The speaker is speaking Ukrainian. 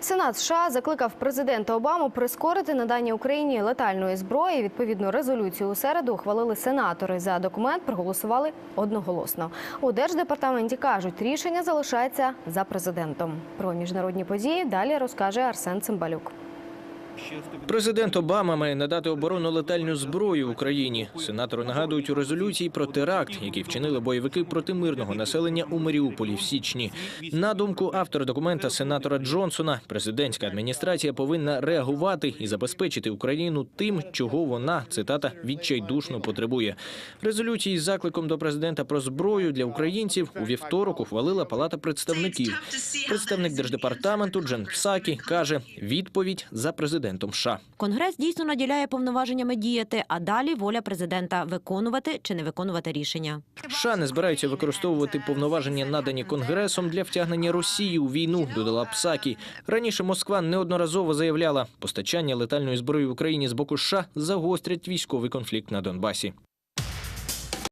Сенат США закликав президента Обаму прискорити надання Україні летальної зброї. Відповідну резолюцію у середу ухвалили сенатори. За документ проголосували одноголосно. У держдепартаменті кажуть, рішення залишається за президентом. Про міжнародні події далі розкаже Арсен Цимбалюк. Президент Обама має надати оборону летальну зброю Україні. Сенатори нагадують у резолюції про теракт, який вчинили бойовики проти мирного населення у Маріуполі в січні. На думку автора документа сенатора Джонсона, президентська адміністрація повинна реагувати і забезпечити Україну тим, чого вона цитата відчайдушно потребує. Резолюції з закликом до президента про зброю для українців у вівторок ухвалила Палата представників. Представник держдепартаменту Джен Псакі каже: відповідь за президентом США. Конгрес дійсно наділяє повноваженнями діяти, а далі воля президента виконувати чи не виконувати рішення. США не збираються використовувати повноваження, надані Конгресом для втягнення Росії у війну, додала Псакі. Раніше Москва неодноразово заявляла, постачання летальної зброї в Україні з боку США загострять військовий конфлікт на Донбасі.